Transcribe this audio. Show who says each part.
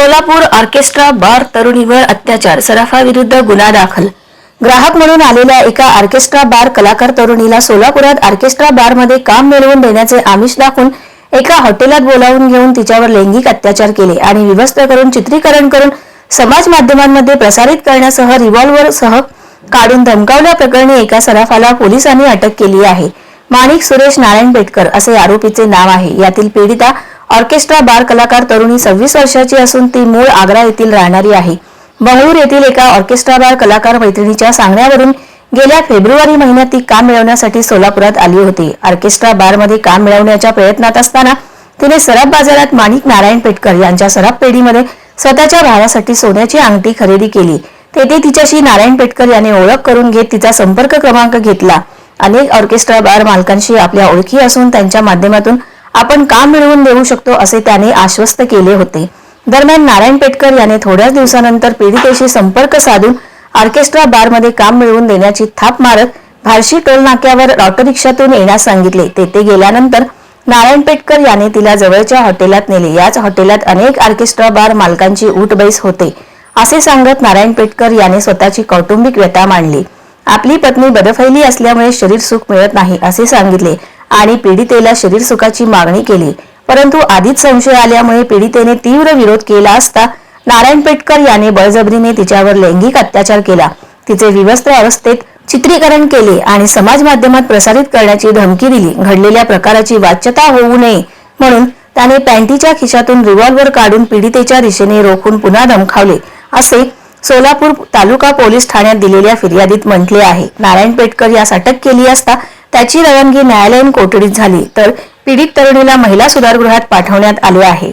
Speaker 1: Solapur orchestra बार तरुणीवर अत्याचार सराफाविरुद्ध गुन्हा दाखल. ग्राहक म्हणून आलेल्या एका ऑर्केस्ट्रा बार कलाकार तरुणीला सोलापुरात ऑर्केस्ट्रा बारमध्ये काम मिळवून देण्याचे आमिष दाखवून एका हॉटेलात बोलावून घेऊन तिच्यावर लैंगिक अत्याचार केले आणि विवस्त्र करून चित्रीकरण करून समाज माध्यमांमध्ये प्रसारित करण्यासह रिव्हॉल्व्हर सह काढून धमकावल्या प्रकरणी एका सराफाला पोलिसांनी अटक केली आहे. माणिक सुरेश नारायण पेटकर असे आरोपीचे नाव आहे. यातील पीडिता ऑर्केस्ट्रा बार कलाकार तरुणी सव्वीस वर्षाची असून ती मूळ आग्रा येथील राहणारी आहे. बंगळूर येथील एका ऑर्केस्ट्रा बार कलाकार मैत्रिणीच्या सांगण्यावरून गेल्या फेब्रुवारी महिन्यात ती काम मिळवण्यासाठी सोलापुरात आली होती. ऑर्केस्ट्रा बारमध्ये काम मिळवण्याच्या प्रयत्नात असताना तिने सराफ बाजारात माणिक नारायण पेटकर यांच्या सराफ पेढीमध्ये स्वतःच्या भावासाठी सोन्याची अंगठी खरेदी केली. तेथे तिच्याशी नारायण पेटकर याने ओळख करून घेत तिचा संपर्क क्रमांक घेतला. अनेक ऑर्केस्ट्रा बार मालकांशी आपल्या ओळखी असून त्यांच्या माध्यमातून आपण काम मिळवून देऊ शकतो असे त्याने आश्वस्त केले होते. दरम्यान नारायण पेटकर याने थोड्याच दिवसानंतर पीडितेशी संपर्क साधून ऑर्केस्ट्रा बारमध्ये काम मिळवून देण्याची थाप मारत भारशी टोल नाक्यावर ऑटो रिक्षातून येण्यास सांगितले. तेथे गेल्यानंतर नारायण पेटकर याने तिला जवळच्या हॉटेलात नेले. याच हॉटेलात अनेक ऑर्केस्ट्रा बार मालकांची उठबैस होते. असे सांगत नारायण पेटकर याने स्वतःची कौटुंबिक व्यथा मांडली. आपली पत्नी बदफैली असल्यामुळे शरीर सुख मिळत नाही असे सांगितले. आणि पीडितेला शरीर सुखाची मागणी केली. परंतु आधीच संशय आल्यामुळे पीडितेने तीव्र विरोध केला असता नारायण पेटकर याने बळजबरीने तिच्यावर लैंगिक अत्याचार केला. तिचे विवस्त्र अवस्थेत चित्रीकरण केले आणि समाज माध्यमात प्रसारित करण्याची धमकी दिली. घडलेल्या प्रकाराची वाच्यता होऊ नये म्हणून त्याने पॅन्टीच्या खिशातून रिव्हॉल्व्हर काढून पीडितेच्या दिशेने रोखून पुन्हा धमकावले असे सोलापूर तालुका पोलीस ठाण्यात दिलेल्या फिर्यादीत म्हटले आहे. नारायण पेटकर यास अटक केली असता त्याची रवानगी न्यायालयीन कोठडीत झाली तर पीडित तरुणीला महिला सुधारगृहात पाठवण्यात आले आहे.